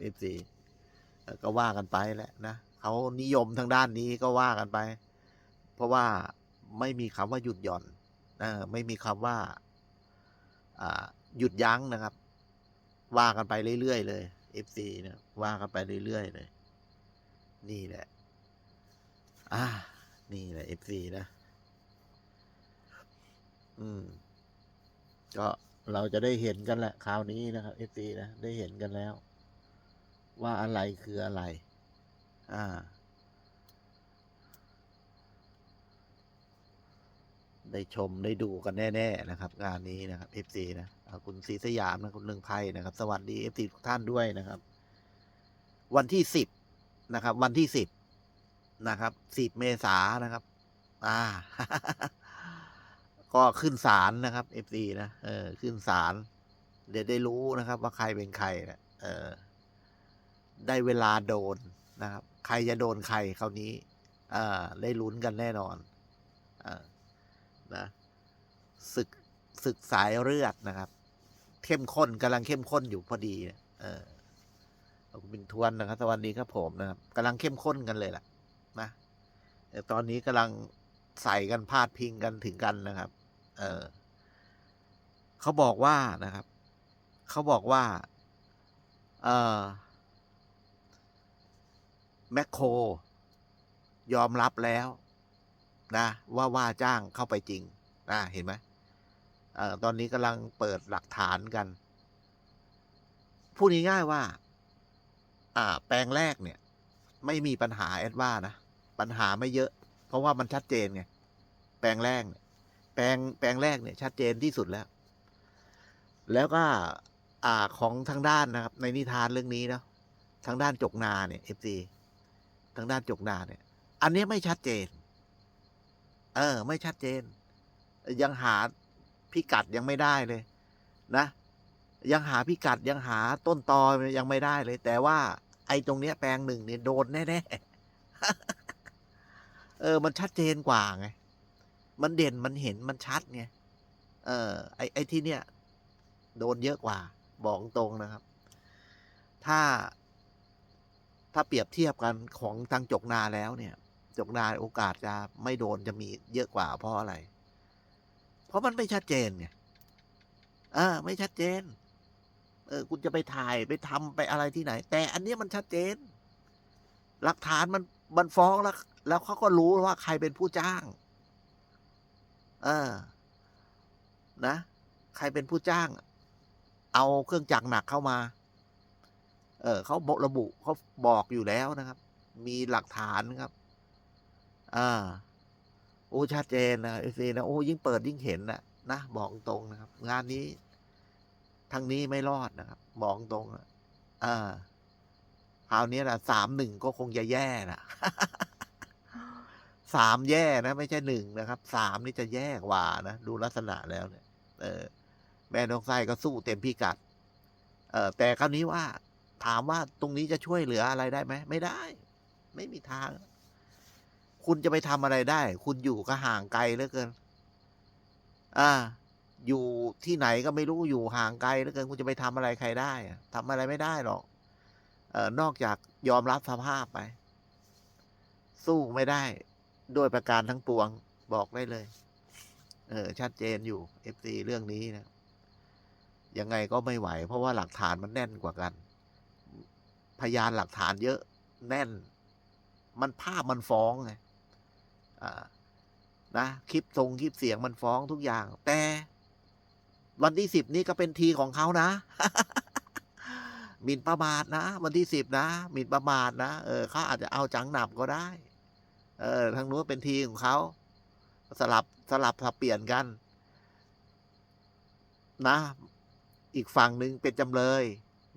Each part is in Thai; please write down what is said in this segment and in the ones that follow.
เอฟซีก็ว่ากันไปแหละนะเขานิยมทางด้านนี้ก็ว่ากันไป เพราะว่าไม่มีคำว่าหยุดหย่อนไม่มีคำว่าอ่าหยุดยั้งนะครับ ว่ากันไปเรื่อยๆเลย FC นะว่ากันไปเรื่อยๆเลย นี่แหละ อ่า นี่แหละ FC นะ อืม ก็เราจะได้เห็นกันแหละคราวนี้นะครับ FC นะ ได้เห็นกันแล้ว ว่าอะไรคืออะไร อ่า ได้ชมได้ดูกันแน่ ๆ นะครับ งานนี้นะครับ FC นะคุณศรีสยามนะคุณเลืองไพ่นะครับ สวัสดี FC ทุกท่านด้วยนะครับ วันที่สิบนะครับ วันที่สิบนะครับสิบเมษานนะครับ อ่า ก็ขึ้นศาลนะครับ FC นะ เออ ขึ้นศาลเดี๋ยวได้รู้นะครับ ว่าใครเป็นใครนะเออ ได้เวลาโดนนะครับ ใครจะโดนใครคราวนี้อ่าได้ลุ้นกันแน่นอนอ่านะศึกศึกสายเลือดนะครับ เข้มข้นกำลังเข้มข้นอยู่พอดี เออคุณบินทวนนะครับสวัสดีครับผมนะครับกำลังเข้มข้นกันเลยล่ะ นะตอนนี้กำลังใส่กันพาดพิงกันถึงกันนะครับ เออเขาบอกว่านะครับ เขาบอกว่า เออ แมคโคร ยอมรับแล้วนะว่าว่าจ้างเข้าไปจริงนะเห็นไหมออตอนนี้กำลังเปิดหลักฐานกัน พูดง่ายๆว่า อ่า แปลงแรกเนี่ย ไม่มีปัญหาแอดว่านะ ปัญหาไม่เยอะ เพราะว่ามันชัดเจนไง แปลงแรกแปลงแปลงแรกเนี่ย ชัดเจนที่สุดแล้ว แล้วก็ อ่าของทางด้านนะครับ ในนิทานเรื่องนี้เนาะทางด้านจกนาเนี่ยเอฟซี ทางด้านจกนาเนี่ย อันนี้ไม่ชัดเจน เออ ไม่ชัดเจน ยังหาพิกัดยังไม่ได้เลย นะ ยังหาพิกัดยังหาต้นตอยังไม่ได้เลย แต่ว่าไอ้ตรงเนี้ยแปลงหนึ่งเนี่ยโดนแน่ๆเออ มันชัดเจนกว่าไง มันเด่นมันเห็นมันชัดไง เออ ไอ้ไอ้ที่เนี้ยโดนเยอะกว่า บอกตรงนะครับ ถ้า ถ้าเปรียบเทียบกันของทางจกนาแล้วเนี่ย จกนาโอกาสจะไม่โดนจะมีเยอะกว่าเพราะอะไร เพราะมันไม่ชัดเจนไงเออไม่ชัดเจน เออ คุณจะไปถ่ายไปทำไปอะไรที่ไหน แต่อันนี้มันชัดเจน หลักฐานมันมันฟ้องแล้ว แล้วเขาก็รู้ว่าใครเป็นผู้จ้าง เออ นะ ใครเป็นผู้จ้าง เอาเครื่องจักรหนักเข้ามา เออเขาบอกระบุเขาบอกอยู่แล้วนะครับ มีหลักฐานครับ อ่า โอ้ชัดเจนนะเอซีนะโอ้ยิ่งเปิดยิ่งเห็นนะนะบอกตรงนะครับ งานนี้ทางนี้ไม่รอดนะครับบอกตรงนะอ่าคราวนี้นะสามหนึ่งก็คงจะแย่นะสามแย่นะ ไม่ใช่หนึ่งนะครับสามนี่จะแย่กว่านะดูลักษณะแล้วเนี่ย เออ แม่น้องไส้ก็สู้เต็มพิกัด เออแต่คราวนี้ว่า ถามว่าตรงนี้จะช่วยเหลืออะไรได้ไหมไม่ได้ ไม่มีทาง คุณจะไปทำอะไรได้ คุณอยู่ก็ห่างไกลเหลือเกิน อ่า อยู่ที่ไหนก็ไม่รู้อยู่ห่างไกลเหลือเกิน คุณจะไปทำอะไรใครได้ทำอะไรไม่ได้หรอก เออนอกจากยอมรับสภาพไป สู้ไม่ได้ ด้วยประการทั้งปวง บอกได้เลย เออ ชัดเจนอยู่ FC เรื่องนี้นะยังไงก็ไม่ไหว เพราะว่าหลักฐานมันแน่นกว่ากัน พยานหลักฐานเยอะแน่น มันภาพมันฟ้องไงนะคลิปทรงคลิปเสียงมันฟ้องทุกอย่าง แต่วันที่สิบนี้ก็เป็นทีของเขานะหมิ่นประมาทนะ วันที่สิบนะหมิ่นประมาทนะเออเขาอาจจะเอาจังหนับก็ได้ เออทางนู้นเป็นทีของเขาสลับสลับสับเปลี่ยนกัน นะ อีกฝั่งหนึ่งเป็นจำเลย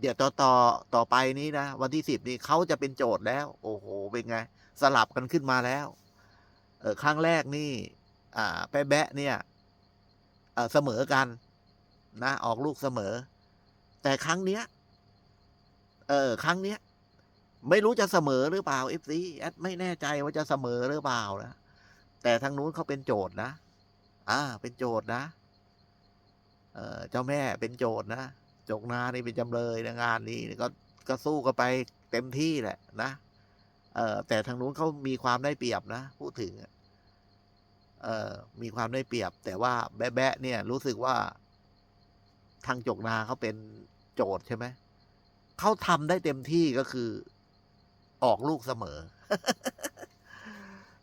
เดี๋ยวต่อต่อต่อไปนี้นะ วันที่สิบนี้เขาจะเป็นโจทย์แล้ว โอ้โห เป็นไง สลับกันขึ้นมาแล้ว เออครั้งแรกนี่ อ่า แปะแบะเนี่ยเออเสมอกัน นะ ออกลูกเสมอ แต่ครั้งเนี้ย เออ ครั้งเนี้ย ไม่รู้จะเสมอหรือเปล่าเอฟซีแอดไม่แน่ใจว่าจะเสมอหรือเปล่านะแต่ทางนู้นเขาเป็นโจทย์นะ อ่า เป็นโจทย์นะ เออเจ้าแม่เป็นโจทย์นะ จกนานี่เป็นจำเลยนะงานนี้ก็ก็สู้กันไปเต็มที่แหละนะเออแต่ทางนู้นเขามีความได้เปรียบนะพูดถึงเออมีความได้เปรียบ แต่ว่าแบะเนี่ย รู้สึกว่า ทางจกนาเขาเป็นโจทย์ใช่ไหมเขาทำได้เต็มที่ก็คือ ออกลูกเสมอ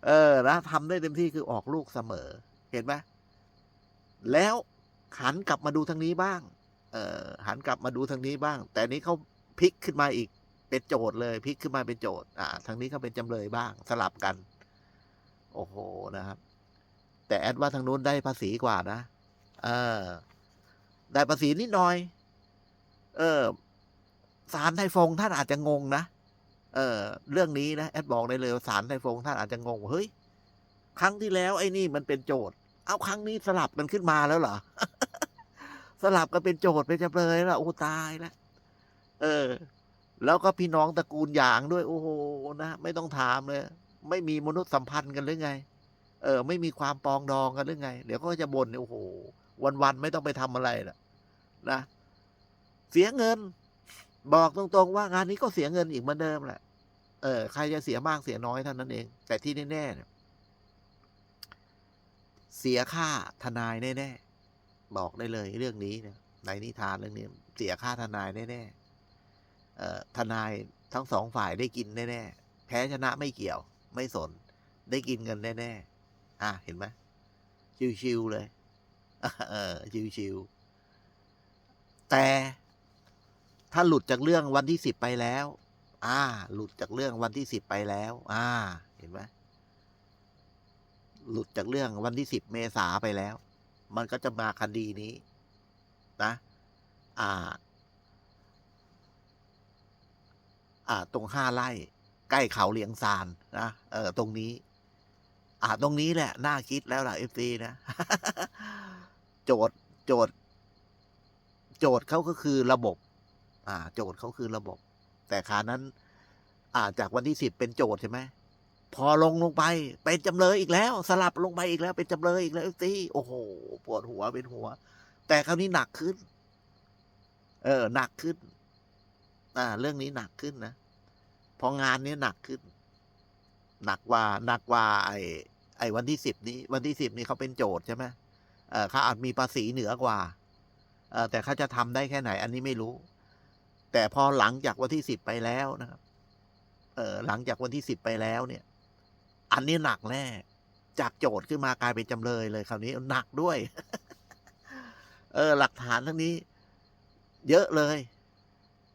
เออนะทำได้เต็มที่คือออกลูกเสมอ เห็นไหมแล้วหันกลับมาดูทางนี้บ้าง หันกลับมาดูทางนี้บ้าง แต่นี้เขาพลิกขึ้นมาอีกเป็นโจทย์เลยพลิกขึ้นมาเป็นโจทย์อ่าทางนี้เขาเป็นจำเลยบ้างสลับกัน โอ้โหนะครับ แต่แอดว่าทางนู้นได้ภาษีกว่านะเออได้ภาษีนิดหน่อย เออสารไทฟงท่านอาจจะงงนะเออเรื่องนี้นะแอดบอกได้เลยสารไทฟงท่านอาจจะงงว่าเฮ้ยครั้งที่แล้วไอ้นี่มันเป็นโจทย์ เอาครั้งนี้สลับกันขึ้นมาแล้วเหรอ สลับกันเป็นโจทย์เป็นจำเลยแล้วโอ้ตายแล้วเออ แล้วก็พี่น้องตระกูลหยางด้วย โอ้โหนะไม่ต้องถามเลย ไม่มีมนุษยสัมพันธ์กันหรือไง เออ ไม่มีความปองดองกันหรือไง เดี๋ยวก็จะบ่นเนี่ยโอ้โห วันๆไม่ต้องไปทำอะไรล่ะนะเสียเงิน บอกตรงๆว่างานนี้ก็เสียเงินอีกเหมือนเดิมแหละเออใครจะเสียมากเสียน้อยเท่านั้นเอง แต่ที่แน่ๆเนี่ยเสียค่าทนายแน่ๆ บอกได้เลยเรื่องนี้เนี่ยในนิทานเรื่องนี้เสียค่าทนายแน่ๆเอ่ทนายทั้งสองฝ่ายได้กินแน่ๆแพ้ชนะไม่เกี่ยว ไม่สน ได้กินเงินแน่ๆอะเห็นไหมชิวๆเลยเออชิวๆแต่ถ้าหลุดจากเรื่องวันที่สิบไปแล้ว อ่า หลุดจากเรื่องวันที่สิบไปแล้ว อ่า เห็นไหมหลุดจากเรื่องวันที่สิบเมษาไปแล้ว มันก็จะมาคดีนี้นะ อ่า อ่า ตรงห้าไร่ ใกล้เขาเลียงซานนะ เออ ตรงนี้ อ่า ตรงนี้แหละ น่าคิดแล้วล่ะเอฟซีนะ โจทย์โจทย์ โจทย์เขาก็คือระบบ อ่า โจทย์เขาคือระบบ แต่ครานั้น อ่า จากวันที่สิบเป็นโจทย์ใช่ไหม พอลงลงไป เป็นจำเลยอีกแล้ว สลับลงไปอีกแล้ว เป็นจำเลยอีกแล้วสิโอ้โห ปวดหัวเป็นหัว แต่คราวนี้หนักขึ้น เออ หนักขึ้น อ่า เรื่องนี้หนักขึ้นนะพองานนี้หนักขึ้น หนักกว่าหนักกว่าไอ้ไอ้วันที่สิบนี้ วันที่สิบนี้เขาเป็นโจทย์ใช่ไหมเออเขาอาจมีภาษีเหนือกว่าเออแต่เขาจะทำได้แค่ไหน อันนี้ไม่รู้ แต่พอหลังจากวันที่สิบไปแล้วนะครับ เออหลังจากวันที่สิบไปแล้วเนี่ย อันนี้หนักแน่ จากโจทย์ขึ้นมากลายเป็นจำเลยเลยคราวนี้หนักด้วย เออ หลักฐานทั้งนี้ เยอะเลย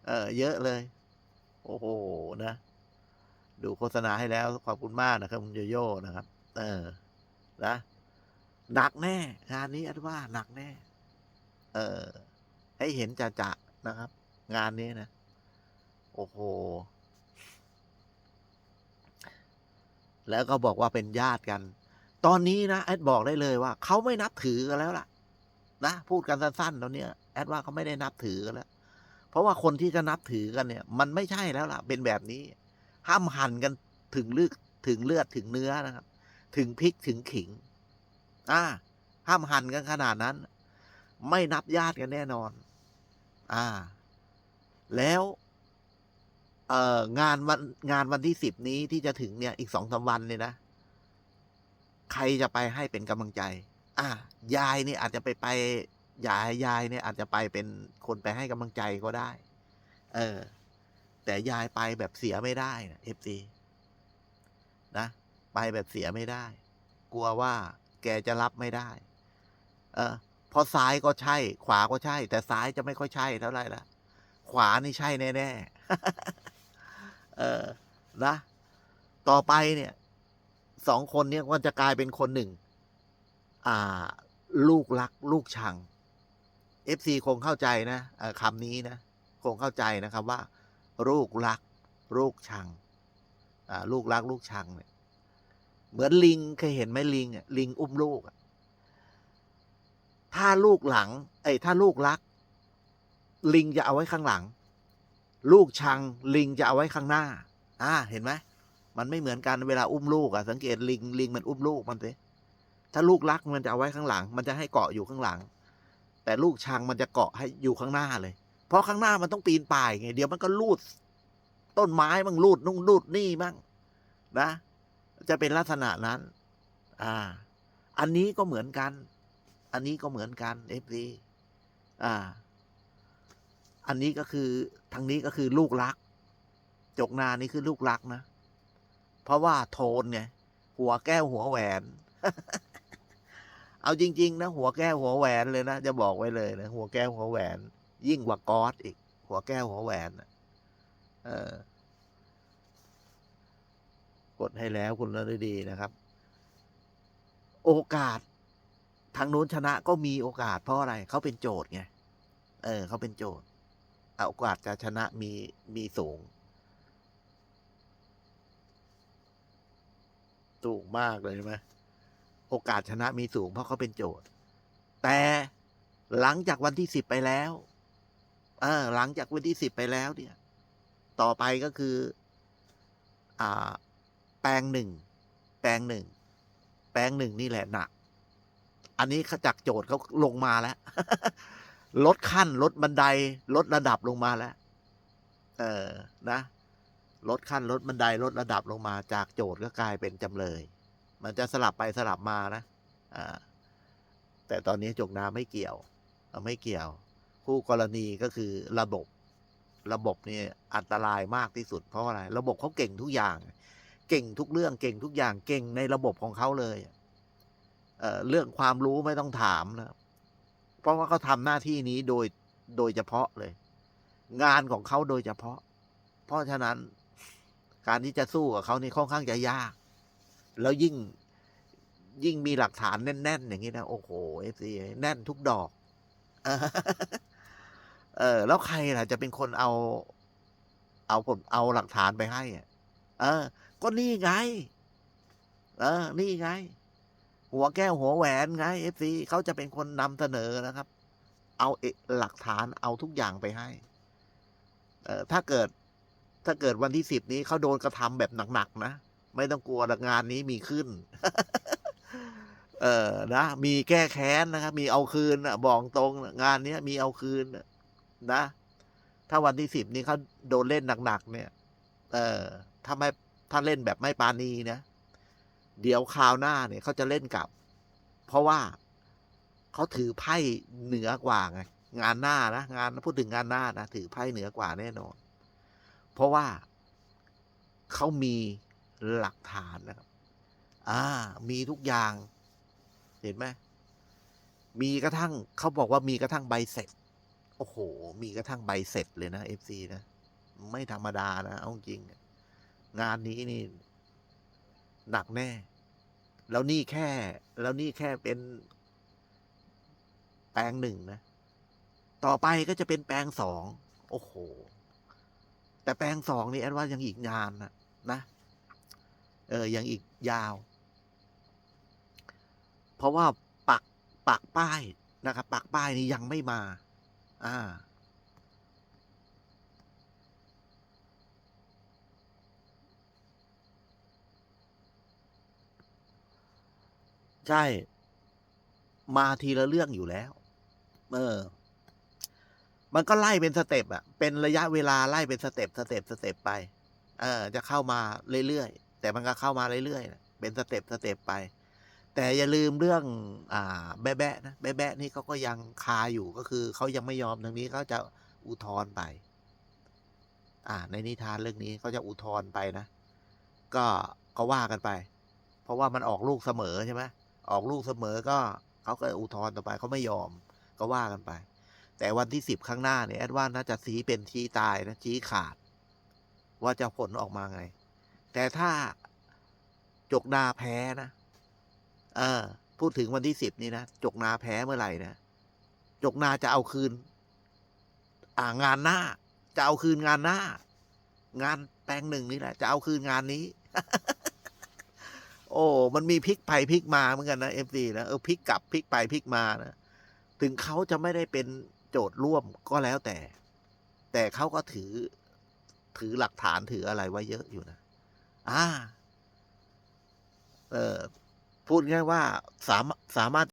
เออ เยอะเลย โอ้โหนะ ดูโฆษณาให้แล้วขอบคุณมากนะครับคุณโยโย่นะครับ เออ นะหนักแน่ งานนี้อันว่าหนักแน่ เออ ให้เห็นจะจะนะครับ งานนี้นะ โอ้โห แล้วก็บอกว่าเป็นญาติกัน ตอนนี้นะแอดบอกได้เลยว่าเขาไม่นับถือกันแล้วล่ะ นะพูดกันสั้นๆตอนนี้แอดว่าเขาไม่ได้นับถือกันแล้ว เพราะว่าคนที่จะนับถือกันเนี่ย มันไม่ใช่แล้วล่ะ เป็นแบบนี้ ห้ามหั่นกันถึงเลือดถึงเลือดถึงเนื้อนะครับ ถึงพริกถึงขิง อ่า ห้ามหั่นกันขนาดนั้น ไม่นับญาติกันแน่นอน อ่า แล้ว เอ่องานวันงานวันที่สิบนี้ที่จะถึงเนี่ยอีกสองสามวันเนี่ยนะ ใครจะไปให้เป็นกำลังใจ อ่ายายนี่อาจจะไปไปยายยายเนี่ยอาจจะไปเป็นคนไปให้กำลังใจก็ได้ เออ แต่ยายไปแบบเสียไม่ได้นะเอฟซีนะ ไปแบบเสียไม่ได้ กลัวว่าแกจะรับไม่ได้ เออพอซ้ายก็ใช่ ขวาก็ใช่ แต่ซ้ายจะไม่ค่อยใช่เท่าไหร่ละขวานี่ใช่แน่ ๆ เออนะ ต่อไปเนี่ยสองคนเนี่ยก็จะกลายเป็นคนหนึ่ง อ่า ลูกรัก ลูกชัง FC คงเข้าใจนะคำนี้นะ คงเข้าใจนะครับว่า ลูกรัก ลูกชังอ่าลูกรัก ลูกชังเนี่ยเหมือนลิงเคยเห็นไหมลิงลิงอุ้มลูกถ้าลูกหลัง ไอ้ถ้าลูกรัก ลิงจะเอาไว้ข้างหลัง ลูกชังลิงจะเอาไว้ข้างหน้า อ่า เห็นไหม มันไม่เหมือนกันเวลาอุ้มลูกอะสังเกตลิงลิงมันอุ้มลูกมันสิถ้าลูกรักมันจะเอาไว้ข้างหลัง มันจะให้เกาะอยู่ข้างหลัง แต่ลูกชังมันจะเกาะให้อยู่ข้างหน้าเลย เพราะข้างหน้ามันต้องปีนป่ายไงเดี๋ยวมันก็ลูด ต้นไม้บ้างรูดนุ่งรูดนี่บ้างนะ จะเป็นลักษณะนั้น อ่า อันนี้ก็เหมือนกัน อันนี้ก็เหมือนกันเอฟซีอ่า อันนี้ก็คือทางนี้ก็คือลูกรัก จกนานี่คือลูกรักนะ เพราะว่าโทนไงหัวแก้วหัวแหวน เอาจริง ๆ นะ หัวแก้วหัวแหวนเลยนะ จะบอกไว้เลยนะหัวแก้วหัวแหวน ยิ่งกว่ากอสอีก หัวแก้วหัวแหวนเออกดให้แล้วคุณฤดีนะครับ โอกาสทางโน้นชนะก็มีโอกาสเพราะอะไรเขาเป็นโจทย์ไง เออเขาเป็นโจทย์ โอกาสจะชนะมีมีสูง สูงมากเลยใช่ไหมโอกาสชนะมีสูงเพราะเขาเป็นโจทย์ แต่หลังจากวันที่สิบไปแล้วเออหลังจากวันที่สิบไปแล้วเนี่ย ต่อไปก็คือ อ่า แปลงหนึ่งแปลงหนึ่งแปลงหนึ่งนี่แหละหนัก อันนี้ขจากโจทย์เขาลงมาแล้ว ลดขั้นลดบันไดลดระดับลงมาแล้ว เออนะลดขั้นลดบันไดลดระดับลงมา จากโจทย์ก็กลายเป็นจำเลย มันจะสลับไปสลับมานะอ่าแต่ตอนนี้จกนาไม่เกี่ยวไม่เกี่ยว คู่กรณีก็คือระบบ ระบบนี่อันตรายมากที่สุดเพราะอะไร ระบบเขาเก่งทุกอย่าง เก่งทุกเรื่องเก่งทุกอย่างเก่งในระบบของเขาเลยเเรื่องความรู้ไม่ต้องถามนะ เพราะว่าเขาทำหน้าที่นี้โดยโดยเฉพาะเลย งานของเขาโดยเฉพาะ เพราะฉะนั้นการที่จะสู้กับเขานี่ค่อนข้างจะยาก แล้วยิ่งยิ่งมีหลักฐานแน่น ๆ อย่างนี้นะ โอ้โหเอฟซีแน่นทุกดอก เออ แล้วใครล่ะ จะเป็นคนเอา เอาผลเอาหลักฐานไปให้อะเออ ก็นี่ไง เออ นี่ไง หัวแก้วหัวแหวนไงเอฟซีเขาจะเป็นคนนำเสนอนะครับ เอาเอกหลักฐานเอาทุกอย่างไปให้ เออถ้าเกิดถ้าเกิดวันที่สิบนี้เขาโดนกระทำแบบหนักๆนะ ไม่ต้องกลัวงานนี้มีขึ้น เออนะ มีแก้แค้นนะครับ มีเอาคืนนะบอกตรงงานเนี้ยมีเอาคืนนะ ถ้าวันที่สิบนี้เขาโดนเล่นหนักๆเนี่ย เออถ้าไม่ถ้าเล่นแบบไม่ปาณีนะ เดี๋ยวคราวหน้าเนี่ยเขาจะเล่นกลับ เพราะว่าเขาถือไพ่เหนือกว่าไงงานหน้านะงานพูดถึงงานหน้านะถือไพ่เหนือกว่าแน่นอน เพราะว่าเขามีหลักฐานนะครับ อ่า มีทุกอย่าง เห็นไหมมีกระทั่งเขาบอกว่ามีกระทั่งใบเสร็จ โอ้โห มีกระทั่งใบเสร็จเลยนะเอฟซีนะ ไม่ธรรมดานะ เอาจริง งานนี้นี่ หนักแน่ แล้วนี่แค่ แล้วนี่แค่เป็น แปลงหนึ่งนะ ต่อไปก็จะเป็นแปลงสอง โอ้โห แต่แปลงสองนี่แอดว่ายังอีกนานนะนะ เออ ยังอีกยาว เพราะว่าปักปักป้ายนะครับ ปักป้ายนี่ยังไม่มา อ่า ใช่ มาทีละเรื่องอยู่แล้ว เออ มันก็ไล่เป็นสเต็ปอะเป็นระยะเวลาไล่เป็นสเต็ปสเต็ปสเต็ปไป เออ จะเข้ามาเรื่อยๆแต่มันก็เข้ามาเรื่อยๆเป็นสเต็ปสเต็ปไป แต่อย่าลืมเรื่อง อ่า แบแบะนะแบแบะนี่เขาก็ยังคาอยู่ก็คือเขายังไม่ยอมทางนี้เขาจะอุทธรณ์ไป อ่า ในนิทานเรื่องนี้เขาจะอุทธรณ์ไปนะก็ก็ว่ากันไป เพราะว่ามันออกลูกเสมอใช่ไหม ออกลูกเสมอก็เขาก็อุทธรณ์ต่อไปเขาไม่ยอมก็ว่ากันไป แต่วันที่สิบข้างหน้าเนี่ยแอดว่าน่าจะสีเป็นชี้ตายนะชี้ขาด ว่าจะผลออกมาไง แต่ถ้าจกนาแพ้นะเออ พูดถึงวันที่สิบนี่นะจกนาแพ้เมื่อไหร่นะจกนาจะเอาคืน อ่างานหน้า จะเอาคืนงานหน้า งานแปลงหนึ่งนี่แหละ จะเอาคืนงานนี้ โอ้ มันมีพลิกไปพลิกมาเหมือนกันนะเอฟซีนะเออพลิกกลับพลิกไปพลิกมานะถึงเขาจะไม่ได้เป็นโจทย์ร่วมก็แล้วแต่ แต่เขาก็ถือ ถือหลักฐานถืออะไรไว้เยอะอยู่นะอ่าเออพูดง่ายว่าสามสามารถ